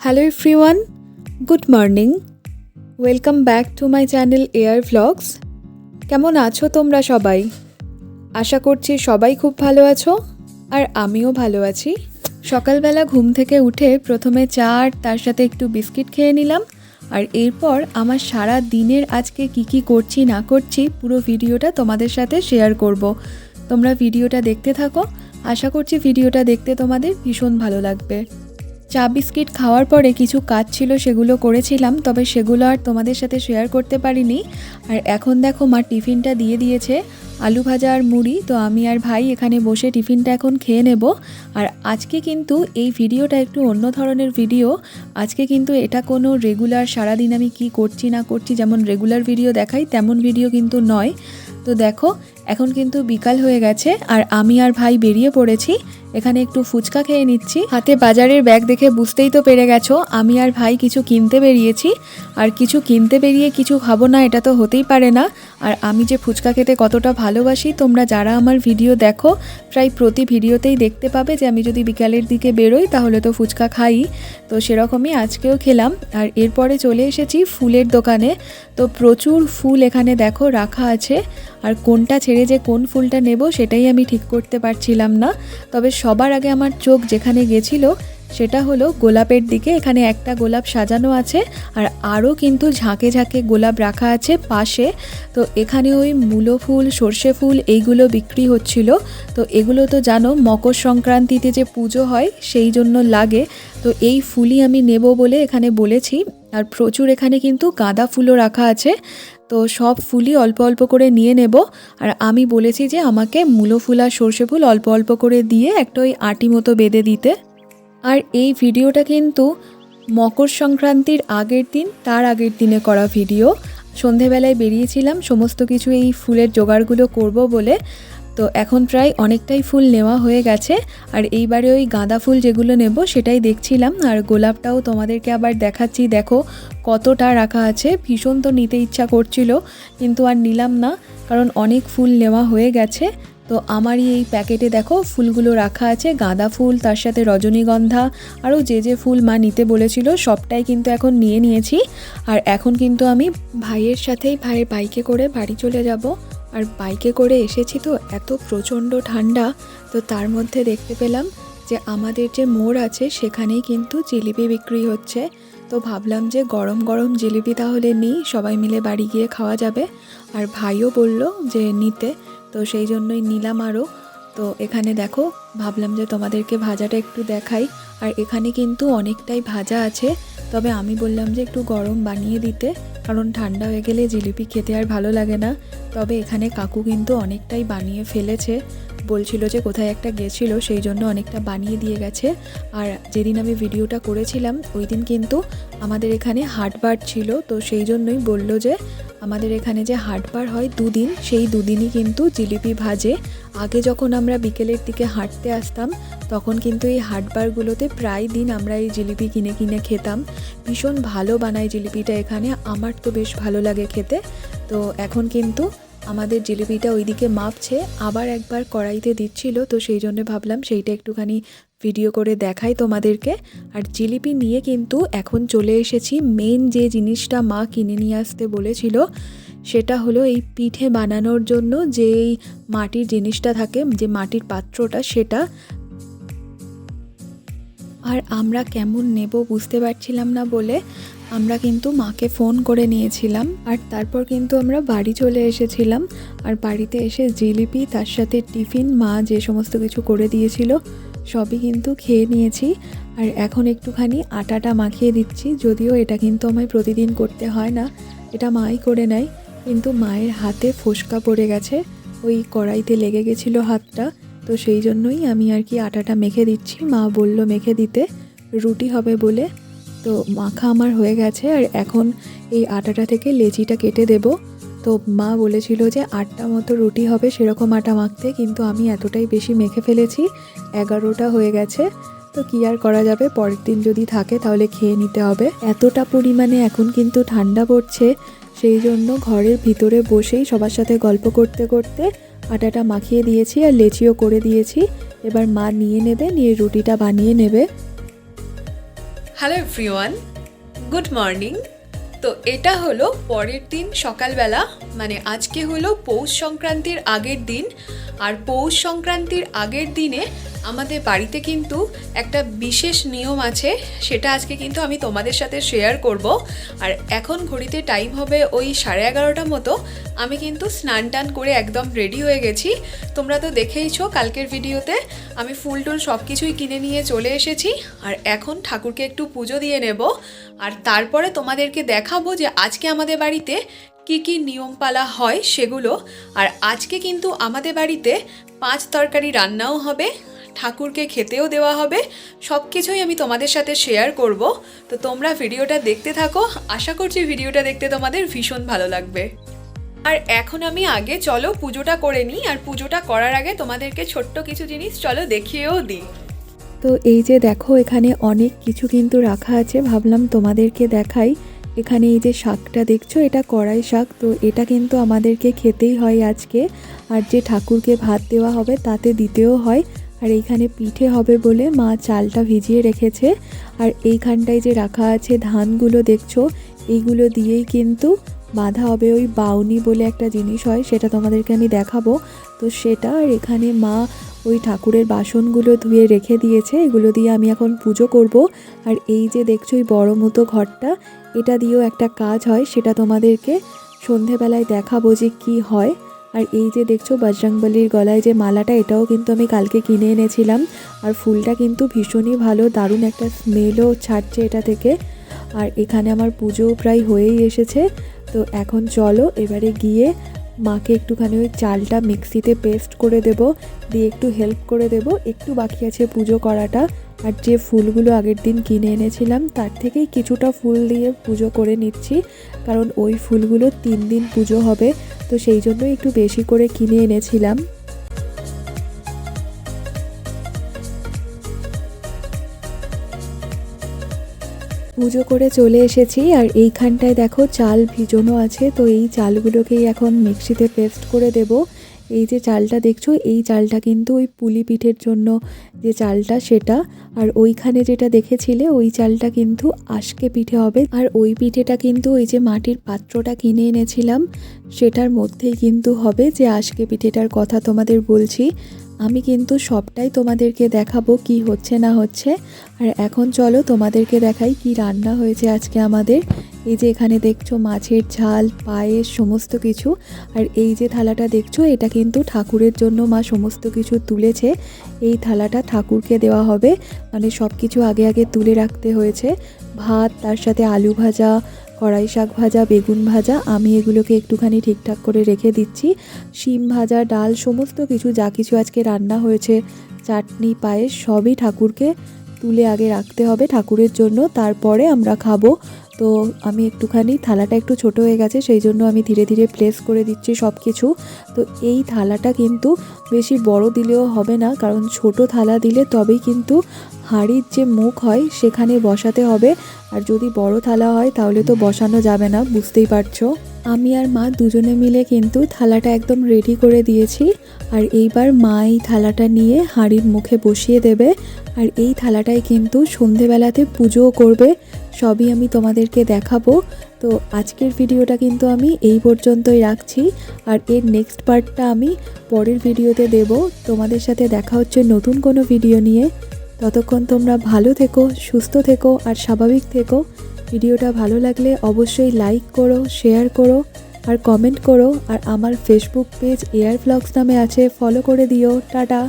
Hello everyone good morning welcome back to my channel air vlogs কেমন আছো তোমরা সবাই? আশা করছি সবাই খুব ভালো আছো, আর আমিও ভালো আছি। সকালবেলা ঘুম থেকে উঠে প্রথমে চা আর তার সাথে একটু বিস্কিট খেয়ে নিলাম, আর এরপর আমার সারা দিনের আজকে কি কি করছি, না করছি, পুরো ভিডিওটা তোমাদের সাথে শেয়ার করব। তোমরা ভিডিওটা দেখতে থাকো। আশা করছি ভিডিওটা দেখতে তোমাদের ভীষণ ভালো লাগবে। চা বিস্কিট খাওয়ার পরে কিছু কাজ ছিল সেগুলো করেছিলাম, তবে সেগুলো আর তোমাদের সাথে শেয়ার করতে পারিনি। আর এখন দেখো মা টিফিনটা দিয়ে দিয়েছে, আলু ভাজা আর মুড়ি, তো আমি আর ভাই এখানে বসে টিফিনটা এখন খেয়ে নেব। আর আজকে কিন্তু এই ভিডিওটা একটু অন্য ধরনের ভিডিও আজকে কিন্তু এটা কোনো রেগুলার সারাদিন আমি কি করছি না করছি, যেমন রেগুলার ভিডিও দেখাই, তেমন ভিডিও কিন্তু নয়। তো দেখো, এখন কিন্তু বিকাল হয়ে গেছে, আর আমি আর ভাই বেরিয়ে পড়েছি এখানে একটু ফুচকা খেয়ে নিচ্ছি। হাতে বাজারের ব্যাগ দেখে বুঝতেই তো পেরে গেছো, আমি আর ভাই কিছু কিনতে বেরিয়েছি। আর কিছু কিনতে বেরিয়ে কিছু খাব না, এটা তো হতেই পারে না। আর আমি যে ফুচকা খেতে কতটা ভালোবাসি, তোমরা যারা আমার ভিডিও দেখো, প্রায় প্রতি ভিডিওতেই দেখতে পাবে যে আমি যদি বিকালের দিকে বেরোই, তাহলে তো ফুচকা খাই। তো সেরকমই আজকেও খেলাম। আর এরপরে চলে এসেছি ফুলের দোকানে। তো প্রচুর ফুল এখানে দেখো রাখা আছে। আর কোনটা ছেড়ে যে কোন ফুলটা নেব সেটাই আমি ঠিক করতে পারছিলাম না। তবে সবার আগে আমার চোখ যেখানে গেছিল, সেটা হলো গোলাপের দিকে। এখানে একটা গোলাপ সাজানো আছে আর আরও কিন্তু ঝাঁকে ঝাঁকে গোলাপ রাখা আছে পাশে। তো এখানে ওই মূলো ফুল, সর্ষে ফুল এইগুলো বিক্রি হচ্ছিল। তো এগুলো তো জানো, মকর সংক্রান্তিতে যে পুজো হয় সেই জন্য লাগে। তো এই ফুলই আমি নেব বলে এখানে বলেছি। আর প্রচুর এখানে কিন্তু গাঁদা ফুলও রাখা আছে। তো সব ফুলই অল্প অল্প করে নিয়ে নেব। আর আমি বলেছি যে আমাকে মূলো ফুল আর সর্ষে ফুল অল্প অল্প করে দিয়ে একটা ওই আটি মতো বেঁধে দিতে। আর এই ভিডিওটা কিন্তু মকর সংক্রান্তির আগের দিন, তার আগের দিনে করা ভিডিও। সন্ধেবেলায় বেরিয়েছিলাম, সমস্ত কিছু এই ফুলের জোগাড়গুলো করব বলে। তো এখন প্রায় অনেকটাই ফুল নেওয়া হয়ে গেছে। আর এইবারে ওই গাঁদা ফুল যেগুলো নেব সেটাই দেখছিলাম। আর গোলাপটাও তোমাদেরকে আবার দেখাচ্ছি। দেখো কতটা রাখা আছে। ভীষণ তো নিতে ইচ্ছা করছিল, কিন্তু আর নিলাম না, কারণ অনেক ফুল নেওয়া হয়ে গেছে। তো আমারই এই প্যাকেটে দেখো ফুলগুলো রাখা আছে। গাঁদা ফুল, তার সাথে রজনীগন্ধা, আরও যে যে ফুল মা নিতে বলেছিল, সবটাই কিন্তু এখন নিয়ে নিয়েছি। আর এখন কিন্তু আমি ভাইয়ের সাথেই ভাইয়ের বাইকে করে বাড়ি চলে যাব। আর বাইকে করে এসেছি তো, এত প্রচণ্ড ঠান্ডা, তো তার মধ্যে দেখতে পেলাম যে আমাদের যে মোড় আছে সেখানেই কিন্তু জিলিপি বিক্রি হচ্ছে। তো ভাবলাম যে গরম গরম জিলিপি তাহলে নিই, সবাই মিলে বাড়ি গিয়ে খাওয়া যাবে। আর ভাইও বলল যে নিতে, তো সেই জন্যই নিলাম আরও। তো এখানে দেখো, ভাবলাম যে তোমাদেরকে ভাজাটা একটু দেখাই। আর এখানে কিন্তু অনেকটাই ভাজা আছে, তবে আমি বললাম যে একটু গরম বানিয়ে দিতে। কারণ ঠান্ডা হয়ে গেলে জিলিপি খেতে আর ভালো লাগে না। তবে এখানে কাকু কিন্তু অনেকটাই বানিয়ে ফেলেছে। বলছিল যে কোথায় একটা গেছিল, সেই জন্য অনেকটা বানিয়ে দিয়ে গেছে। আর যেদিন আমি ভিডিওটা করেছিলাম, ওই দিন কিন্তু আমাদের এখানে হাটবার ছিল, তো সেই জন্যই বলল যে আমাদের এখানে যে হাটবার হয় দুদিন, সেই দুদিনই কিন্তু জিলিপি ভাজে। আগে যখন আমরা বিকেলের দিকে হাঁটতে আসতাম, তখন কিন্তু এই হাটবারগুলোতে প্রায় দিন আমরা এই জিলিপি কিনে কিনে খেতাম। ভীষণ ভালো বানায় জিলিপিটা এখানে, আমার তো বেশ ভালো লাগে খেতে। তো এখন কিন্তু আমাদের জিলিপিটা ওইদিকে মাপছে, আবার একবার কড়াইতে দিচ্ছিল, তো সেই জন্য ভাবলাম সেইটা একটুখানি ভিডিও করে দেখাই তোমাদেরকে। আর জিলিপি নিয়ে কিন্তু এখন চলে এসেছি। মেন যে জিনিসটা মা কিনে নিয়ে আসতে বলেছিল, সেটা হলো এই পিঠে বানানোর জন্য যেই মাটির জিনিসটা থাকে, যে মাটির পাত্রটা, সেটা আর আমরা কেমন নেব বুঝতে পারছিলাম না বলে আমরা কিন্তু মাকে ফোন করে নিয়েছিলাম আর তারপর কিন্তু আমরা বাড়ি চলে এসেছিলাম। আর বাড়িতে এসে জিলিপি, তার সাথে টিফিন, মা যে সমস্ত কিছু করে দিয়েছিল সবই কিন্তু খেয়ে নিয়েছি। আর এখন একটুখানি আটাটা মাখিয়ে দিচ্ছি, যদিও এটা কিন্তু আমায় প্রতিদিন করতে হয় না, এটা মাই করে নেয়। কিন্তু মায়ের হাতে ফোসকা পড়ে গেছে, ওই কড়াইতে লেগে গেছিল হাতটা। তো সেই জন্যই আমি আর কি আটাটা মেখে দিচ্ছি। মা বলল মেখে দিতে, রুটি হবে বলে। তো মাখা আমার হয়ে গেছে আর এখন এই আটাটা থেকে লেচিটা কেটে দেব। তো মা বলেছিল যে আটটা মতো রুটি হবে সেরকম আটা মাখতে, কিন্তু আমি এতটাই বেশি মেখে ফেলেছি, এগারোটা হয়ে গেছে। তো কি আর করা যাবে? পরের দিন যদি থাকে তাহলে খেয়ে নিতে হবে। এতটা পরিমাণে এখন কিন্তু ঠান্ডা পড়ছে, সেই জন্য ঘরের ভিতরে বসেই সবার সাথে গল্প করতে করতে আটাটা মাখিয়ে দিয়েছি আর লেচিও করে দিয়েছি। এবার মা নিয়ে নেবে, নিয়ে রুটিটা বানিয়ে নেবে। হ্যালো এভরিওয়ান গুড মর্নিং তো এটা হলো পরের দিন সকালবেলা মানে আজকে হলো পৌষ সংক্রান্তির আগের দিন। আর পৌষ সংক্রান্তির আগের দিনে আমাদের বাড়িতে কিন্তু একটা বিশেষ নিয়ম আছে, সেটা আজকে কিন্তু আমি তোমাদের সাথে শেয়ার করব। আর এখন ঘড়িতে টাইম হবে ওই সাড়ে এগারোটা মতো, আমি কিন্তু স্নান টান করে একদম রেডি হয়ে গেছি। তোমরা তো দেখেইছো কালকের ভিডিওতে, আমি ফুল টুল সব কিছুই কিনে নিয়ে চলে এসেছি। আর এখন ঠাকুরকে একটু পুজো দিয়ে নেব। আর তারপরে তোমাদেরকে দেখাবো যে আজকে আমাদের বাড়িতে কি কি নিয়মপালা হয় সেগুলো। আর আজকে কিন্তু আমাদের বাড়িতে পাঁচ তরকারি রান্নাও হবে, ঠাকুরকে খেতেও দেওয়া হবে। সব কিছুই আমি তোমাদের সাথে শেয়ার করব। তো তোমরা ভিডিওটা দেখতে থাকো। আশা করছি ভিডিওটা দেখতে তোমাদের ভীষণ ভালো লাগবে। আর এখন আমি আগে চলো পুজোটা করে নিই। আর পুজোটা করার আগে তোমাদেরকে ছোট্ট কিছু জিনিস চলো দেখিয়েও দিই। তো এই যে দেখো এখানে অনেক কিছু কিন্তু রাখা আছে। ভাবলাম তোমাদেরকে দেখাই। এখানে এই যে শাকটা দেখছ, এটা কড়াই শাক, তো এটা কিন্তু আমাদেরকে খেতেই হয় আজকে। আর যে ঠাকুরকে ভাত দেওয়া হবে, তাতে দিতেও হয়। আর এইখানে পিঠে হবে বলে মা চালটা ভিজিয়ে রেখেছে। আর এইখানটায় যে রাখা আছে ধানগুলো দেখছ, এইগুলো দিয়েই কিন্তু বাঁধা হবে ওই বাউনি বলে একটা জিনিস হয়, সেটা তোমাদেরকে আমি দেখাবো। তো সেটা আর এখানে মা ওই ঠাকুরের বাসনগুলো ধুয়ে রেখে দিয়েছে, এগুলো দিয়ে আমি এখন পুজো করব। আর এই যে দেখছ ওই বড় মতো ঘরটা এটা দিয়েও একটা কাজ হয়, সেটা তোমাদেরকে সন্ধেবেলায় দেখাবো যে কি হয়। আর এই যে দেখছ বজরংবলির গলায় যে মালাটা, এটাও কিন্তু আমি কালকে কিনে এনেছিলাম। আর ফুলটা কিন্তু ভীষণই ভালো, দারুণ একটা স্মেলও ছাড়ছে এটা থেকে। আর এখানে আমার পুজো প্রায় হয়েই এসেছে। তো এখন চলো, এবারে গিয়ে মাকে একটুখানি ওই চালটা মিক্সিতে পেস্ট করে দেব, দিয়ে একটু হেল্প করে দেব। একটু বাকি আছে পুজো করাটা। আর যে ফুলগুলো আগের দিন কিনে এনেছিলাম, তার থেকেই কিছুটা ফুল দিয়ে পুজো করে নিচ্ছি। কারণ ওই ফুলগুলো তিন দিন পুজো হবে, তো সেই জন্য একটু বেশি করে কিনে এনেছিলাম। পুজো করে চলে এসেছি আর এইখানটায় দেখো চাল ভিজানো আছে, তো এই চালগুলোকেই এখন মিক্সিতে পেস্ট করে দেব। এই যে চালটা দেখছ, এই চালটা কিন্তু ওই পুলি পিঠের জন্য যে চালটা সেটা। আর ওইখানে যেটা দেখেছিলে, ওই চালটা কিন্তু আশকে পিঠে হবে। আর ওই পিঠেটা কিন্তু ওই যে মাটির পাত্রটা কিনে এনেছিলাম, সেটার মধ্যেই কিন্তু হবে যে আশকে পিঠেটার কথা তোমাদের বলছি। আমি কিন্তু সবটাই তোমাদেরকে দেখাবো কি হচ্ছে না হচ্ছে। আর এখন চলো তোমাদেরকে দেখাই কি রান্না হয়েছে আজকে আমাদের। এই যে এখানে দেখছ মাছের ঝাল, পায়েস, সমস্ত কিছু। আর এই যে থালাটা দেখছ, এটা কিন্তু ঠাকুরের জন্য মা সমস্ত কিছু তুলেছে। এই থালাটা ঠাকুরকে দেওয়া হবে। মানে সব কিছু আগে আগে তুলে রাখতে হয়েছে। ভাত, তার সাথে আলু ভাজা কড়াই শাক ভাজা, বেগুন ভাজা, আমি এগুলোকে একটুখানি ঠিকঠাক করে রেখে দিচ্ছি। শিম ভাজা, ডাল, সমস্ত কিছু, যা কিছু আজকে রান্না হয়েছে, চাটনি, পায়েস, সবই ঠাকুরকে তুলে আগে রাখতে হবে ঠাকুরের জন্য। তারপরে আমরা খাব তো আমি একটুখানি থালাটা একটু ছোট হয়ে গেছে, সেই জন্য আমি ধীরে ধীরে প্লেস করে দিচ্ছি সব কিছু তো এই থালাটা কিন্তু বেশি বড় দিলেও হবে না, কারণ ছোট থালা দিলে তবেই কিন্তু হাঁড়ির যে মুখ হয় সেখানে বসাতে হবে। আর যদি বড় থালা হয় তাহলে তো বসানো যাবে না, বুঝতেই পারছ? আমি আর মা দুজনে মিলে কিন্তু থালাটা একদম রেডি করে দিয়েছি। আর এইবার মা এই থালাটা নিয়ে হাঁড়ির মুখে বসিয়ে দেবে। আর এই থালাটাই কিন্তু সন্ধেবেলাতে পুজোও করবে। সবই আমি তোমাদেরকে দেখাবো। তো আজকের ভিডিওটা কিন্তু আমি এই পর্যন্তই রাখছি। আর এর নেক্সট পার্টটা আমি পরের ভিডিওতে দেব। তোমাদের সাথে দেখা হচ্ছে নতুন কোনো ভিডিও নিয়ে। ততক্ষণ তোমরা ভালো থেকো, সুস্থ থেকো, আর স্বাভাবিক থেকো। ভিডিওটা ভালো লাগলে অবশ্যই লাইক করো শেয়ার করো, আর কমেন্ট করো। আর আমার ফেসবুক পেজ এয়ার ফ্লগস নামে আছে ফলো করে দিও। টাটা!